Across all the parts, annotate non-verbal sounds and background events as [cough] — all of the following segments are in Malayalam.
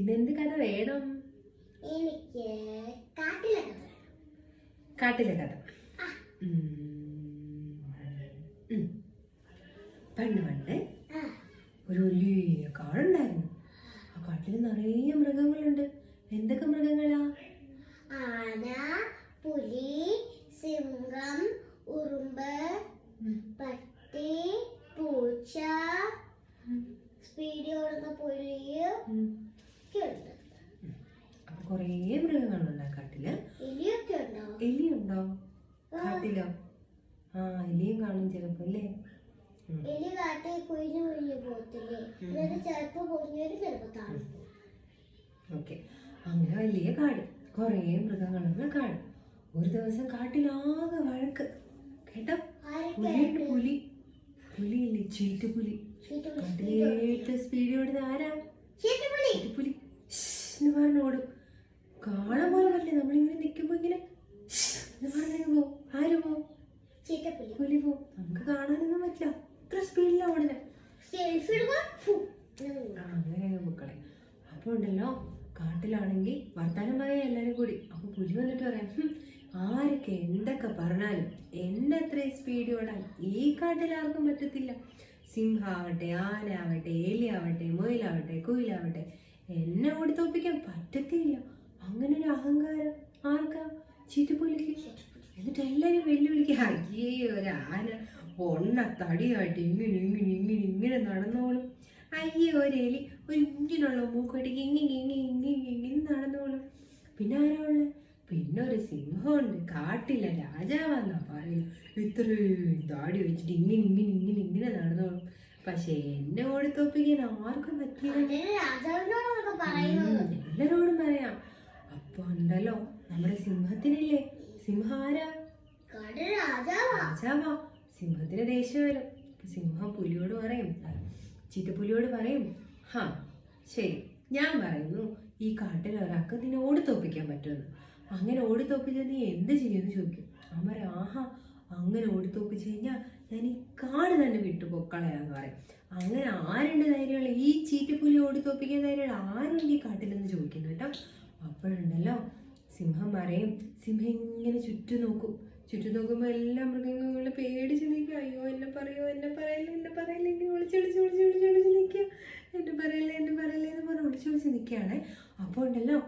ഇന്നെന്ത് കഥ വേണം? എനിക്ക് കാട്ടിലെ കഥ. കാട്ടിലെ കഥ. പണ്ട് പണ്ട് ഒരു വലിയ കാടുണ്ടായിരുന്നു. ആ കാട്ടിൽ നിറയെ മൃഗങ്ങളുണ്ട് എന്തൊക്കെ മൃഗങ്ങളാ ആന പുലി സിംഹം ഉറുമ്പ് പട്ടി പൂച്ച സ്പീഡ് ഓടുന്ന പുലി ഉം. ഒക്കെ ഉണ്ട് അപ്പൊ കുറേ മൃഗങ്ങളുണ്ട് ആ കാട്ടിൽ എലിയൊക്കെ ഉണ്ടോ എലിയുണ്ടോ കാട്ടിലോ. ആ എലിയും കാണും ചിലപ്പോ അല്ലേ. എലി കാട്ടിൽ എന്നിട്ട് ചിലപ്പോ ചിലപ്പോ താഴെ ഓക്കെ. അങ്ങനെ വലിയ കാട്. കൊറേ മൃഗങ്ങളൊക്കെ കാട് ഒരു ദിവസം കാട്ടിലാകെ വഴക്ക്. കേട്ടോ? പുലിയുണ്ട് പുലി. പുലിയില്ലേ? ചീറ്റുപുലി കാട്ടിലേറ്റ് സ്പീഡ് ഓടുന്ന ആരാ? ചീറ്റുപുലി ചീറ്റുപുലി എന്ന് പറഞ്ഞു ഓടും. കാണാൻ പോലെ പറ്റില്ല. നമ്മളിങ്ങനെ നിൽക്കുമ്പോ ഇങ്ങനെ എന്ന് പറഞ്ഞു പോ ആര് പോ ചീറ്റപ്പുലി പുലി പോ നമുക്ക് കാണാനൊന്നും പറ്റില്ല. അത്ര സ്പീഡിലാ ഓടുന്നത്. എന്ന് മക്കളെ അപ്പൊ ഉണ്ടല്ലോ കാട്ടിലാണെങ്കിൽ വർത്താനം പറയാം എല്ലാരും കൂടി. അപ്പൊ പുലി വന്നിട്ട് പറയാം "ഹും, ആരൊക്കെ എന്തൊക്കെ പറഞ്ഞാലും എന്നെ അത്രയും സ്പീഡ് ഓടാൻ ഈ കാട്ടിൽ ആർക്കും പറ്റത്തില്ല. സിംഹാവട്ടെ ആനയാവട്ടെ എലിയാവട്ടെ മുയിലാവട്ടെ കുയിലാവട്ടെ എന്നെ ഓടി തോപ്പിക്കാൻ പറ്റത്തില്ല. അങ്ങനെ ഒരു അഹങ്കാരം ആർക്കാ? ചീറ്റുപുലിക്ക് എന്നിട്ട് എല്ലാരും വെല്ലുവിളിക്കുക അയ്യേ ഒരാന ഒണ്ണ തടിയായിട്ട് ഇങ്ങനെ ഇങ്ങനെ ഇങ്ങനെ ഇങ്ങനെ നടന്നോളും. അയ്യേ ഒരേലി ഒരു ഇഞ്ചിനുള്ള മൂക്കോട്ടേക്ക് ഇങ്ങനെ ഇങ്ങനെ ഇങ്ങനെ ഇങ്ങനെ നടന്നോളും. പിന്നെ ആരാ ഉള്ളത് പിന്നെ ഒരു സിംഹമുണ്ട്. കാട്ടില്ല രാജാവാന്നാ പറയുന്നത് ഇത്രയും താടി വെച്ചിട്ട് ഇങ്ങനെ ഇങ്ങനെ ഇങ്ങനെ ഇങ്ങനെ നടന്നോളും. പക്ഷെ എന്നെ ഓടിത്തോപ്പിക്കാൻ ആർക്കും പറ്റിയില്ല. എല്ലാരോടും പറയാം. അപ്പൊ ഉണ്ടല്ലോ നമ്മുടെ സിംഹത്തിനില്ലേ സിംഹാരാ. രാജാവാ. സിംഹത്തിന് ദേഷ്യം വരും. സിംഹം പുലിയോട് പറയും. ചീറ്റപ്പുലിയോട് പറയും. ഹാ ശരി. ഞാൻ പറയുന്നു ഈ കാട്ടിൽ ഒരാൾക്ക് നിന്നെ ഓടിത്തോപ്പിക്കാൻ പറ്റുമെന്ന്. അങ്ങനെ ഓടിത്തോപ്പിച്ചാൽ നീ എന്ത് ചെയ്യുമെന്ന് ചോദിക്കും. അവൻ പറയും ആഹാ അങ്ങനെ ഓടിത്തോപ്പിച്ച് കഴിഞ്ഞാൽ ഞാൻ ഈ കാട് തന്നെ വിട്ടു പൊക്കളയാന്ന് പറയും. അങ്ങനെ ആരുണ്ട് ധൈര്യമുള്ള? ഈ ചീറ്റപ്പുലി ഓടിത്തോപ്പിക്കാൻ ധൈര്യമുള്ള ആരുണ്ട് ഈ കാട്ടിലെന്ന് ചോദിക്കും? സിംഹം പറയും സിംഹം ഇങ്ങനെ ചുറ്റും നോക്കും. ചുറ്റും നോക്കുമ്പോൾ എല്ലാ മൃഗങ്ങളും പേടിച്ച് നിൽക്കുക അയ്യോ എന്നെ പറയോ എന്നെ പറയല്ലേ എന്നെ പറയല്ലേ എന്നെ ഒളിച്ചൊളിച്ച് ഒളിച്ച് ഒളിച്ച് ഒളിച്ച് നിൽക്കുക. എന്നെ പറയല്ലേ എന്നെ പറയല്ലേ എന്ന് പറഞ്ഞ് ഒളിച്ച് നിൽക്കുകയാണ്. അപ്പോൾ ഉണ്ടല്ലോ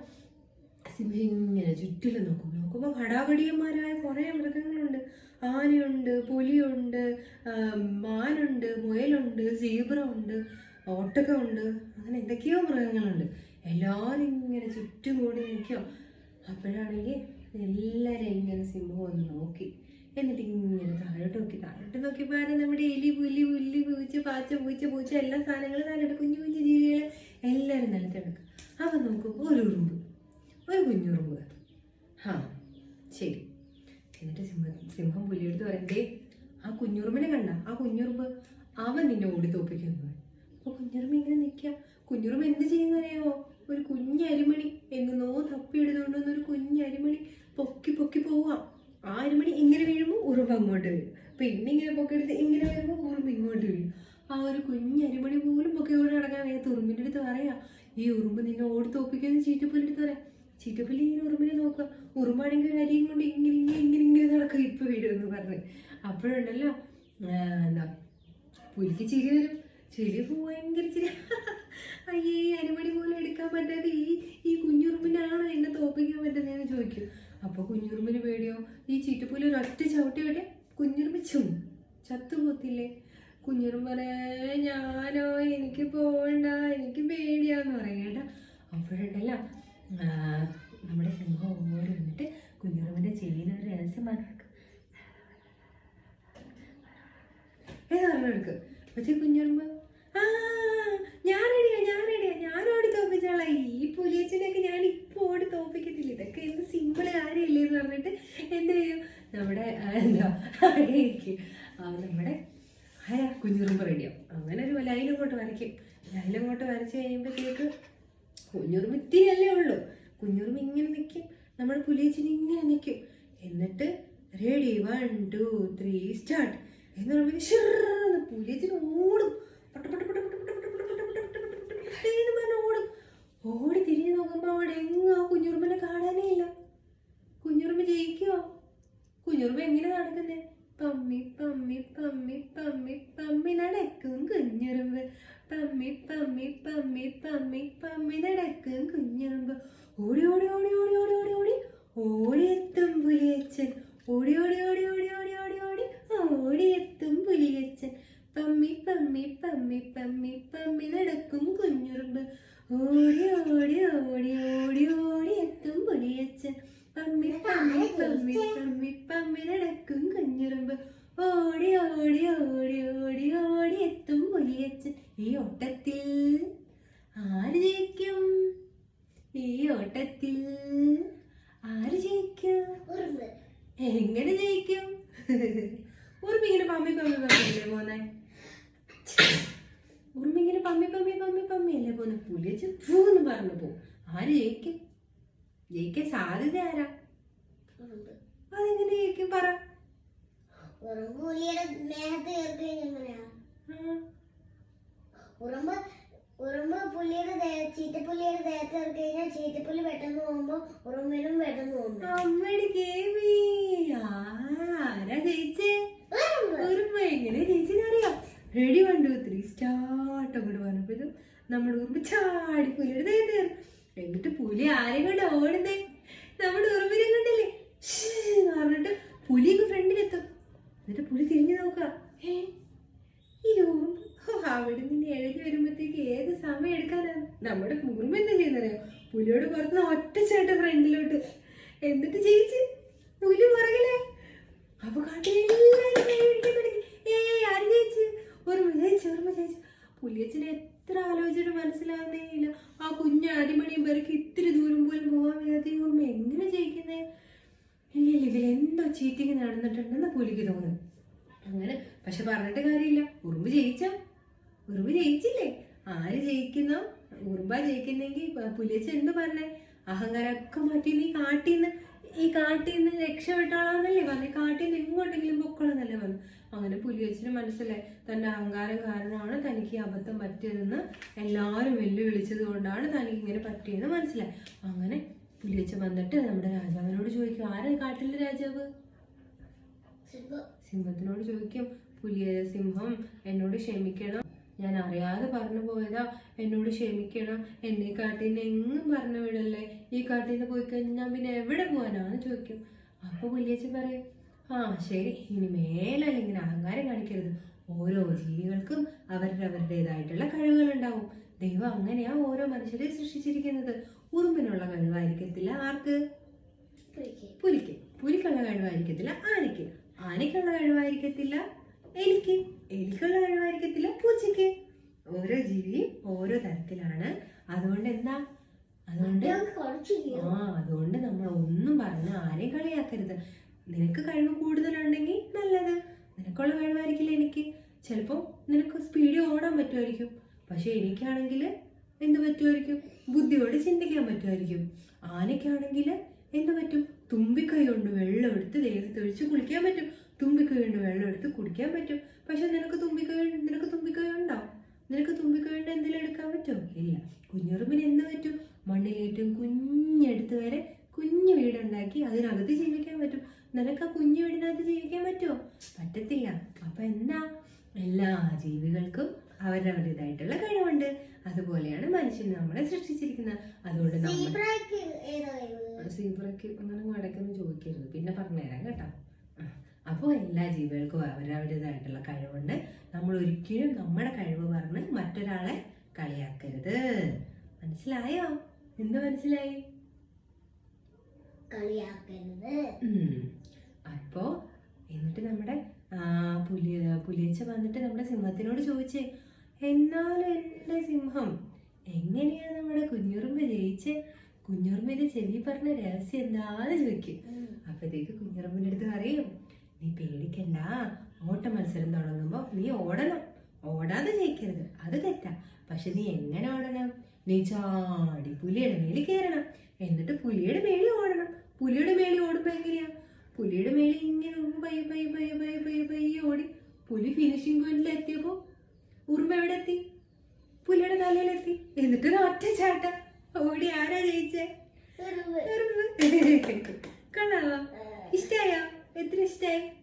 സിംഹം ഇങ്ങനെ ചുറ്റിലും നോക്കും. നോക്കുമ്പോൾ ഘടാഘടിയന്മാരായ കുറേ മൃഗങ്ങളുണ്ട്. ആനയുണ്ട് പുലിയുണ്ട് മാനുണ്ട് മുയലുണ്ട് സീബ്ര ഉണ്ട് ഒട്ടകമുണ്ട് അങ്ങനെ എന്തൊക്കെയോ മൃഗങ്ങളുണ്ട്. എല്ലാവരും ഇങ്ങനെ ചുറ്റും കൂടി നിൽക്കുക അപ്പോഴാണെങ്കിൽ എല്ലാവരും ഇങ്ങനെ സിംഹം ഒന്ന് നോക്കി. എന്നിട്ട് ഇങ്ങനെ താഴോട്ട് നോക്കി. താഴോട്ട് നോക്കിയപ്പോൾ ആരും നമ്മുടെ എലി പുലി പുല്ലി പൂച്ച പാച്ച പൂച്ച പൂച്ച എല്ലാ സാധനങ്ങളും താഴോട്ട് കുഞ്ഞു കുഞ്ഞു ജീവികൾ എല്ലാവരും നിലത്തെടുക്കും അപ്പം നോക്കുമ്പോൾ ഒരു ഉറുമ്പ് ഒരു കുഞ്ഞുറുമ്പ് ആ ശരി. എന്നിട്ട് സിംഹ സിംഹം പുലിയെടുത്ത് പറയണ്ടേ ആ കുഞ്ഞുറുമ്പിനെ കണ്ട ആ കുഞ്ഞുറുമ്പ് അവൻ നിന്നെ ഓടി തോപ്പിക്കുന്നു അപ്പോൾ കുഞ്ഞുറുമ്പ് ഇങ്ങനെ നിൽക്കുക. കുഞ്ഞുറുമ്പ് എന്ത് ചെയ്യുന്നറിയാമോ ഒരു കുഞ്ഞ് അരിമണി എങ്ങുന്നോ തപ്പിയെടുത്തുകൊണ്ട് വന്ന ഒരു കുഞ്ഞ് അരിമണി പൊക്കി പൊക്കി പോവാം ആ അരിമണി ഇങ്ങനെ വീഴുമ്പോൾ ഉറുമ്പ് അങ്ങോട്ട് വീഴും പിന്നെ ഇങ്ങനെ പൊക്കിയെടുത്ത് ഇങ്ങനെ വരുമ്പോൾ ഉറുമ്പ് ഇങ്ങോട്ട് വീഴും ആ ഒരു കുഞ്ഞ് അരിമണി പോലും പൊക്കിക്കൊണ്ട് നടക്കാൻ വേഗത്ത് ഉറുമ്പിന്റെ അടുത്ത് പറയാം ഈ ഉറുമ്പ് നിന്നെ ഓടി തോപ്പിക്കുന്ന ചീറ്റപ്പുലിന്റെ അടുത്ത് പറയാം. ചീറ്റപ്പുലി ഇങ്ങനെ ഉറുമ്പിനെ നോക്കുക. ഉറുമ്പാണെങ്കിൽ ഒരു അരിയും കൊണ്ട് ഇങ്ങനെ ഇങ്ങനെ ഇങ്ങനെ ഇങ്ങനെ നടക്കുക ഇപ്പൊ വീഴുമെന്ന് പറഞ്ഞ്. അപ്പോഴുണ്ടല്ലോ എന്താ പുലിക്ക് ചിരി വരും. ചിരി ഭയങ്കര ചിരി. അയ്യേ അരിമണി പോലും എടുക്കാൻ പറ്റാതെ ഈ ഈ കുഞ്ഞുറുമ്പിനാണോ എന്നെ തോപ്പിക്കാൻ പറ്റുന്നതെന്ന് ചോദിക്കും. അപ്പൊ കുഞ്ഞുറുമ്പിന് പേടിയോ ഈ ചീറ്റപ്പുലി ഒരൊറ്റ ചവിട്ടി വിട്ടെ കുഞ്ഞുറുമ്പ് ചും. ചത്തുപോത്തില്ലേ കുഞ്ഞിനും പറയാ ഞാനോ എനിക്ക് പോകണ്ട എനിക്ക് പേടിയാന്ന് പറയും കേട്ടോ. അപ്പോഴുണ്ടല്ലോ നമ്മുടെ സിംഹം ഓടി വന്നിട്ട് കുഞ്ഞുറുമ്പിന്റെ ചെവിയിൽ ഒരു രഹസ്യം പറഞ്ഞു ഏത് പറഞ്ഞെടുക്ക് പക്ഷേ കുഞ്ഞുറുമ്പ് കുഞ്ഞുറുമി ഉള്ളൂ കുഞ്ഞുറുമി ഇങ്ങനെ നിൽക്കും നമ്മുടെ പുലിയച്ചൻ ഇങ്ങനെ നിൽക്കും എന്നിട്ട് ready one two three start എന്ന് പറയുമ്പോൾ ഷെറന്ന് പുലിയച്ചൻ ഓടും ഓടും ഓടി തിരിഞ്ഞു നോക്കുമ്പോൾ അവിടെ എങ്ങും ആ കുഞ്ഞുറുമനെ കാണാനേ ഇല്ല കുഞ്ഞുറുമ ജയിക്കുമോ കുഞ്ഞുറുമ എങ്ങനെ നടക്കുന്നേ പമ്മി പമ്മി പമ്മി പമ്മി പമ്മി നടക്കും കുഞ്ഞുറുമ്പ് പമ്മി പമ്മി പമ്മി പമ്മി പമ്മി നടക്കും കുഞ്ഞുറുമ്പ് ഓടി ഓടി ഓടി ഓടി ഓടി ഓടി ഓടി ഓടിയെത്തും പുലിയച്ചൻ ഓടി ഓടി ഓടി ഓടി ഓടി ഓടി ഓടി ഓടിയെത്തും പുലിയച്ചൻ പമ്മി പമ്മി പമ്മി പമ്മി പമ്മി നടക്കും കുഞ്ഞുറുമ്പ് ഓടി ഓടി ഓടി ഓടി ഓടി എത്തും പുലിയച്ചൻ പമ്മി പമ്മി പമ്മി പമ്മി പമ്മി നടക്കും കുഞ്ഞുറുമ്പ്. ഓടി ഓടി ഓടി ഓടി ഓടി എത്തും പുലിയച്ചൻ ഈ ഓട്ടത്തിൽ. ആര് ജയിക്കും? ഈ ഓട്ടത്തിൽ ആര് ജയിക്കും? എങ്ങനെ ജയിക്കും? ഉറുമിങ്ങനെ പമ്മി പമ്മി പമ്മിയല്ലേ പോന്നെ? ഉറുമിങ്ങനെ പമ്മി പമ്മി പമ്മി പമ്മിയല്ലേ പോന്നെ? പുലിയച്ച് പൂന്ന് പറഞ്ഞു പോകും ആര് ജയിക്കും? ജയിക്കാൻ സാധ്യത ആരാ? അതെങ്ങനെ ജയിക്കും പറ. ഉറുമ്പ് പുലിയുടെ മേഹത്ത് കയറി കഴിഞ്ഞാൽ എങ്ങനെയാ ആ, ഉറുമ്പ് ഉറുമ്പ് പുലിയുടെ ദേ- ചീറ്റപ്പുലിയുടെ ദേഹത്ത് കയറി കഴിഞ്ഞാൽ ചീറ്റപ്പുലി പെട്ടെന്ന് പോകുമ്പോ ഉറുമ്പിനും പെട്ടെന്ന് പോകുമ്പോ. അമ്മടി കേമി. ആരാ ജയിച്ചേ? ഉറുമ്പ്. എങ്ങനെ ജയിച്ചെന്നറിയാം? Ready one two three start അങ്ങോട്ട് പറഞ്ഞപ്പോഴും നമ്മുടെ ഉറുമ്പ് ചാടി പുലിയുടെ പുലി ആരെയും കൊണ്ട് ഓടുന്നേ? നമ്മുടെ ഉറുമ്പിനെ കണ്ടല്ലേ? പറഞ്ഞിട്ട് പുലി ഇങ്ങ് ഫ്രണ്ടിലെത്തും. എന്നിട്ട് പുലി തിരിഞ്ഞു നോക്ക. അവിടെ നിന്ന് എഴുതി വരുമ്പോഴത്തേക്ക് ഏത് സമയം എടുക്കാനാണ്? നമ്മുടെ ഉറുമ്പ് എന്താ ചെയ്യുന്നറിയോ? പുലിയോട് ഒറ്റ ചേട്ടൻ ഫ്രണ്ടിലോട്ട്. എന്നിട്ട് ജയിച്ച് പുലി പുറകിലെ അപ്പൊ പുലിയച്ചന് എത്ര ആലോചിച്ചിട്ട് മനസ്സിലാവുന്നേ ഇല്ല. ആ കുഞ്ഞ് അടിമണിയും പേർക്ക് ഇത്തിരി ദൂരം പോലും പോകാൻ വയ്യാത്ത ഈ ഓർമ്മ എങ്ങനെ ജയിക്കുന്നേ ഇല്ല ഇല്ല ഇതിൽ എന്തോ ചീറ്റിങ് നടന്നിട്ടുണ്ടെന്ന് പുലിക്ക് തോന്നുന്നു. അങ്ങനെ പക്ഷെ പറഞ്ഞിട്ട് കാര്യമില്ല. ഉറുമ്പ് ജയിച്ച? ഉറുമ്പ് ജയിച്ചില്ലേ? ആര് ജയിക്കുന്നോ? ഉറുമ്പ ജയിക്കുന്നെങ്കിൽ പുലിയച്ച എന്ത് പറഞ്ഞേ? അഹങ്കാരമൊക്കെ മാറ്റി നീ കാട്ടിന്ന് ഈ കാട്ടിൽ നിന്ന് രക്ഷപ്പെട്ടാളാന്നല്ലേ പറഞ്ഞു? കാട്ടിൽ നിന്ന് എങ്ങോട്ടെങ്കിലും പൊക്കോളെന്നല്ലേ പറഞ്ഞു? അങ്ങനെ പുലിയച്ചിന് മനസ്സിലായി. തന്റെ അഹങ്കാരം കാരണമാണ് തനിക്ക് ഈ അബദ്ധം പറ്റിയതെന്ന് എല്ലാവരും വെല്ലുവിളിച്ചത് കൊണ്ടാണ് തനിക്ക് ഇങ്ങനെ പറ്റിയെന്ന് മനസ്സിലായി. അങ്ങനെ പുലിയച്ച വന്നിട്ട് നമ്മുടെ രാജാവിനോട് ചോദിക്കും ആരാ കാട്ടിലെ രാജാവ്? സിംഹത്തിനോട് ചോദിക്കും പുലിയ സിംഹം എന്നോട് ക്ഷമിക്കണം. ഞാൻ അറിയാതെ പറഞ്ഞു പോയതാ എന്നോട് ക്ഷമിക്കണം. എന്നെ കാട്ടിൽ നിന്ന് എങ്ങും പറഞ്ഞു വിടല്ലേ? ഈ കാട്ടിൽ നിന്ന് പോയി കഴിഞ്ഞാൽ ഞാൻ പിന്നെ എവിടെ പോകാനാന്ന് ചോദിക്കും. അപ്പൊ പുലിയച്ചൻ പറയും ആ ശരി. ഇനി മേലല്ല ഇങ്ങനെ അഹങ്കാരം കാണിക്കരുത്. ഓരോ ജീവികൾക്കും അവരുടെ അവരുടേതായിട്ടുള്ള കഴിവുകളുണ്ടാവും. ദൈവം അങ്ങനെയാ ഓരോ മനുഷ്യരെ സൃഷ്ടിച്ചിരിക്കുന്നത്. ഉറുമ്പിനുള്ള കഴിവായിരിക്കത്തില്ല ആർക്ക്? പുലിക്ക്. പുലിക്ക്. പുലിക്കുള്ള കഴിവായിരിക്കത്തില്ല ആനയ്ക്ക്. ആനയ്ക്കുള്ള കഴിവായിരിക്കത്തില്ല എലിക്ക്. എലിക്കുള്ള കഴിവായിരിക്കത്തില്ല പൂച്ചയ്ക്ക്. ഓരോ ജീവിയും ഓരോ തരത്തിലാണ്. അതുകൊണ്ട് എന്താ? അതുകൊണ്ട് ആ അതുകൊണ്ട് നമ്മൾ ഒന്നും പറഞ്ഞ് ആരെയും കളിയാക്കരുത്. നിനക്ക് കഴിവ് കൂടുതലുണ്ടെങ്കിൽ നല്ലത്. നിനക്കുള്ള വേണമായിരിക്കില്ല എനിക്ക്? ചിലപ്പോൾ നിനക്ക് സ്പീഡിൽ ഓടാൻ പറ്റുമായിരിക്കും. പക്ഷെ എനിക്കാണെങ്കിൽ എന്ത് പറ്റുമായിരിക്കും? ബുദ്ധിയോട് ചിന്തിക്കാൻ പറ്റുമായിരിക്കും. ആനയ്ക്കാണെങ്കിൽ എന്ത് പറ്റും? തുമ്പിക്കൈ കൊണ്ട് വെള്ളം എടുത്ത് ദേഹത്ത് ഒഴിച്ച് കുളിക്കാൻ പറ്റും. തുമ്പിക്കൈ കൊണ്ട് വെള്ളം എടുത്ത് കുടിക്കാൻ പറ്റും. പക്ഷെ നിനക്ക് തുമ്പിക്കൈ നിനക്ക് തുമ്പിക്കൈ ഉണ്ടോ? നിനക്ക് തുമ്പിക്കൈ കൊണ്ട് എന്തെങ്കിലും എടുക്കാൻ പറ്റുമോ? ഇല്ല. കുഞ്ഞുറുമ്പിന് എന്ത് പറ്റും? മണ്ണിലേറ്റവും കുഞ്ഞെടുത്ത് വരെ കുഞ്ഞു വീടുണ്ടാക്കി അതിനകത്ത് ജീവിക്കാൻ പറ്റും. നിനക്ക് ആ കുഞ്ഞു വീടിനകത്ത് ജീവിക്കാൻ പറ്റുമോ പറ്റത്തില്ല. അപ്പൊ എന്താ എല്ലാ ജീവികൾക്കും അവരവരുടേതായിട്ടുള്ള കഴിവുണ്ട്. അതുപോലെയാണ് മനുഷ്യൻ നമ്മളെ സൃഷ്ടിച്ചിരിക്കുന്നത്. അതുകൊണ്ട് നമ്മൾ സീബ്രയ്ക്ക് അങ്ങനെ മടക്കൊന്നും ചോദിക്കരുത്. പിന്നെ പറഞ്ഞുതരാം കേട്ടോ. അപ്പോൾ എല്ലാ ജീവികൾക്കും അവരവരുടേതായിട്ടുള്ള കഴിവുണ്ട്. നമ്മൾ ഒരിക്കലും നമ്മുടെ കഴിവ് പറഞ്ഞ് മറ്റൊരാളെ കളിയാക്കരുത്. മനസ്സിലായോ? എന്ത് മനസ്സിലായി? കളിയാക്കരുത്. ഉം. അപ്പോ എന്നിട്ട് നമ്മുടെ പുലി പുലിയച്ച വന്നിട്ട് നമ്മുടെ സിംഹത്തിനോട് ചോദിച്ചേ എന്നാലും എന്റെ സിംഹം എങ്ങനെയാ നമ്മുടെ കുഞ്ഞുറുമ്പ് ജയിച്ച്? കുഞ്ഞുറുമ്പിന്റെ ചെവി പറഞ്ഞ രഹസ്യം എന്താന്ന് ചോദിക്കും. അപ്പോഴത്തേക്ക് കുഞ്ഞുറുമ്പിന്റെ അടുത്ത് പറയും നീ പേടിക്കണ്ട ഓട്ട മത്സരം തുടങ്ങുമ്പോൾ നീ ഓടണം. ഓടാതെ ജയിക്കരുത്. അത് തെറ്റാ. പക്ഷെ നീ എങ്ങനെ ഓടണം? നീ ചാടി പുലിയുടെ മേലിൽ കയറണം എന്നിട്ട് പുലിയുടെ മേളിൽ ഓടണം. പുലിയുടെ മേളിൽ ഓടുമ്പോൾ എങ്ങനെയാ? പുലിയുടെ മേളിൽ ഇങ്ങനെ ഉറുമ്പ് പയ്യെ പയ്യെ പയ്യെ പയ്യെ പയ്യെ പയ്യെ ഓടി പുലി ഫിനിഷിംഗ് പോയിന്റിൽ എത്തിയപ്പോൾ ഉറുമ്പ് എവിടെ എത്തി? പുലിയുടെ തലയിലെത്തി എന്നിട്ട് ഒറ്റ ചാട്ട. ഓടി ആരാ ജയിച്ചേ? ഉറുമ്പ്. [laughs] ഇഷ്ടായോ? എത്ര ഇഷ്ടായി?